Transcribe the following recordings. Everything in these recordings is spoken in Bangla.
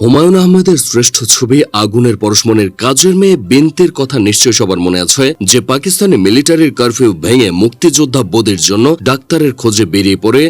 হুমায়ুন আহমেদের শ্রেষ্ঠ ছবি আগুনের পরশমনের কাজের মেয়ে বিন্তের কথা নিশ্চয় সবার মনে আছে, যে পাকিস্তানি মিলিটারির কারফিউ ভেঙে মুক্তিযোদ্ধা বোধের জন্য ডাক্তারের খোঁজে বেরিয়ে পড়ে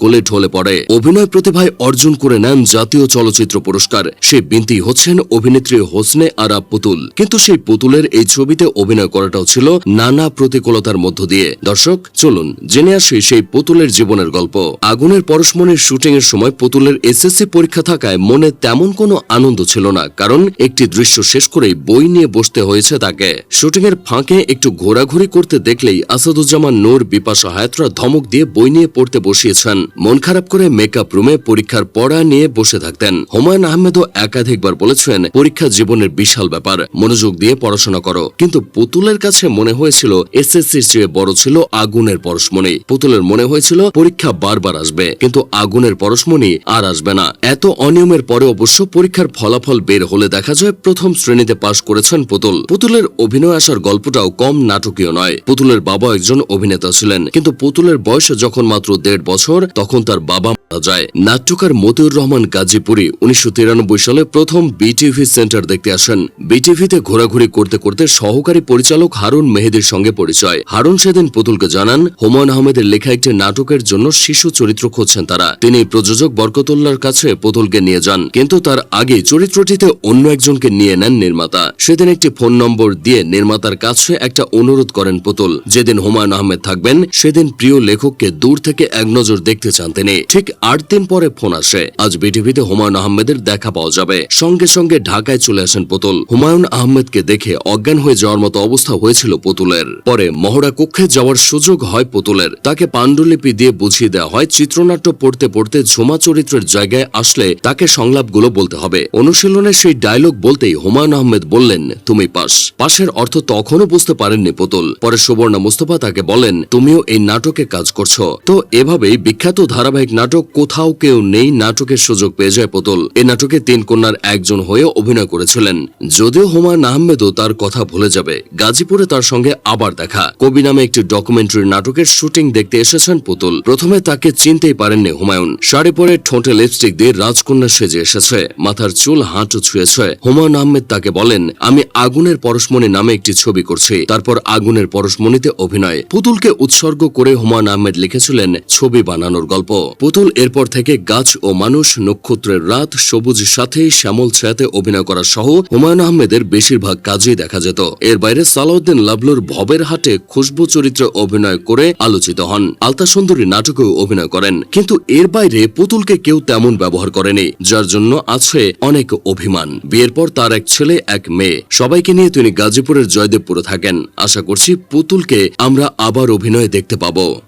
কোলে ঢলে পড়ে। অভিনয় প্রতিভায় অর্জন করে নেন জাতীয় চলচ্চিত্র পুরস্কার। সেই বিনতি হচ্ছেন অভিনেত্রী হোসনে আরা পুতুল। কিন্তু সেই পুতুলের এই ছবিতে অভিনয় করাটাও ছিল নানা প্রতিকূলতার মধ্য দিয়ে। দর্শক, চলুন জেনে আসি সেই পুতুলের জীবনের গল্প। আগুনের পরশমনের শুটিং এর সময় পুতুলের এসএসসি পরীক্ষা থাকায় মনে তেমন কোনো আনন্দ ছিল না। কারণ একটি দৃশ্য শেষ করেই বই নিয়ে বসতে হয়েছে তাকে। শুটিং এর ফাঁকে একটু ঘোরাঘুরি করতে দেখলেই আসাদুজ্জামান নূর, বিপাশা হায়াতরা ধমক দিয়ে বই নিয়ে পড়তে বসিয়েছেন। মন খারাপ করে মেকআপ রুমে পরীক্ষার পড়া নিয়ে বসে থাকতেন। হুমায়ুন আহমেদও একাধিকবার বলেছেন, পরীক্ষা জীবনের বিশাল ব্যাপার, মনোযোগ দিয়ে পড়াশোনা করো। কিন্তু পুতুলের কাছে মনে হয়েছিল এসএসসির চেয়ে বড় ছিল আগুনের পরশমণি। পুতুলের মনে হয়েছিল, পরীক্ষা বারবার আসবে, কিন্তু আগুনের পরশমণি আর আসবে না। এত অনিয়মের পরে অবশ্য পরীক্ষার ফলাফল বের হলে দেখা যায়, প্রথম শ্রেণীতে পাশ করেছেন পুতুল। পুতুলের অভিনয় আসার গল্পটাও কম নাটকীয় নয়। পুতুলের বাবা একজন অভিনেতা ছিলেন, কিন্তু পুতুলের বয়স যখন মাত্র দেড় বছর তখন তার বাবা যায়। নাট্যকার মতিউর রহমান গাজীপুরি উনিশশো সালে প্রথম বিটিভি সেন্টার দেখতে আসেন। বিটিভিতে ঘোরাঘুরি করতে করতে সহকারী পরিচালক হারুন মেহেদির সঙ্গে পরিচয়। হারুন সেদিন পুতুলকে জানান, হুমায়ুন আহমেদের লেখা একটি নাটকের জন্য শিশু চরিত্র খুঁজছেন তারা। তিনি প্রযোজক বরকতুল্লার কাছে পুতুলকে নিয়ে যান, কিন্তু তার আগে চরিত্রটিতে অন্য একজনকে নিয়ে নেন নির্মাতা। সেদিন একটি ফোন নম্বর দিয়ে নির্মাতার কাছে একটা অনুরোধ করেন পুতুল। যেদিন হুমায়ুন আহমেদ থাকবেন, সেদিন প্রিয় লেখককে দূর থেকে এক নজর দেখতে চান তিনি। ঠিক আট দিন পরে ফোন আসে। আজ বিটিভিতে হুমায়ুন আহমেদের দেখা পাওয়া যাবে। সঙ্গে সঙ্গে ঢাকায় চলে আসেন পুতুল। হুমায়ুন আহমেদকে দেখে অজ্ঞান হয়ে যাওয়ার মতো অবস্থা হয়েছিল পুতুলের। পরে মহড়া কক্ষে যাওয়ার সুযোগ হয় পুতুলের। তাকে পাণ্ডুলিপি দিয়ে বুঝিয়ে দেওয়া হয়, চিত্রনাট্য পড়তে পড়তে ঝুমা চরিত্রের জায়গায় আসলে তাকে সংলাপগুলো বলতে হবে। অনুশীলনে সেই ডায়লগ বলতেই হুমায়ুন আহমেদ বললেন, তুমি পাস। পাশের অর্থ তখনও বুঝতে পারেননি পুতুল। পরে সুবর্ণা মুস্তফা তাকে বলেন, তুমিও এই নাটকে কাজ করছ। তো এভাবেই বিখ্যাত ধারাবাহিক নাটক কোথাও কেউ নেই নাটকের সুযোগ পেয়ে যায় পুতুল। এ নাটকে তিন কন্যার একজন হয়ে অভিনয় করেছিলেন। যদিও হুমায়ুন আহমেদও তার কথা ভুলে যাবে। গাজীপুরে তার সঙ্গে আবার দেখা। কবি নামে একটি ডকুমেন্টারি নাটকের শুটিং দেখতে এসেছেন পুতুল। প্রথমে তাকে চিনতেই পারেননি হুমায়ুন। শাড়ি পরে ঠোঁটে লিপস্টিক দিয়ে রাজকন্যা সেজে এসেছে। মাথার চুল হাঁটু ছুঁয়েছে। হুমায়ুন আহমেদ তাকে বলেন, আমি আগুনের পরশমণি নামে একটি ছবি করছি। তারপর আগুনের পরশমণিতে অভিনয়। পুতুলকে উৎসর্গ করে হুমায়ুন আহমেদ লিখেছিলেন, ছবি বানানোর গল্প। পুতুল এরপর থেকে গাছ ও মানুষ নক্ষত্রের রাত সবুজ সাথে শ্যামল ছায়াতে অভিনয় করা সহ হুমায়ুন আহমেদের বেশিরভাগ কাজেই দেখা যেত। এর বাইরে সালাউদ্দিন লাবলুর ভবের হাটে খুশবু চরিত্রে অভিনয় করে আলোচিত হন। আলতা সুন্দরী নাটকেও অভিনয় করেন। কিন্তু এর বাইরে পুতুলকে কেউ তেমন ব্যবহার করেনি, যার জন্য আছে অনেক অভিমান। বিয়ের পর তার এক ছেলে, এক মেয়ে। সবাইকে নিয়ে তিনি গাজীপুরের জয়দেবপুরে থাকেন। আশা করছি পুতুলকে আমরা আবার অভিনয় দেখতে পাবো।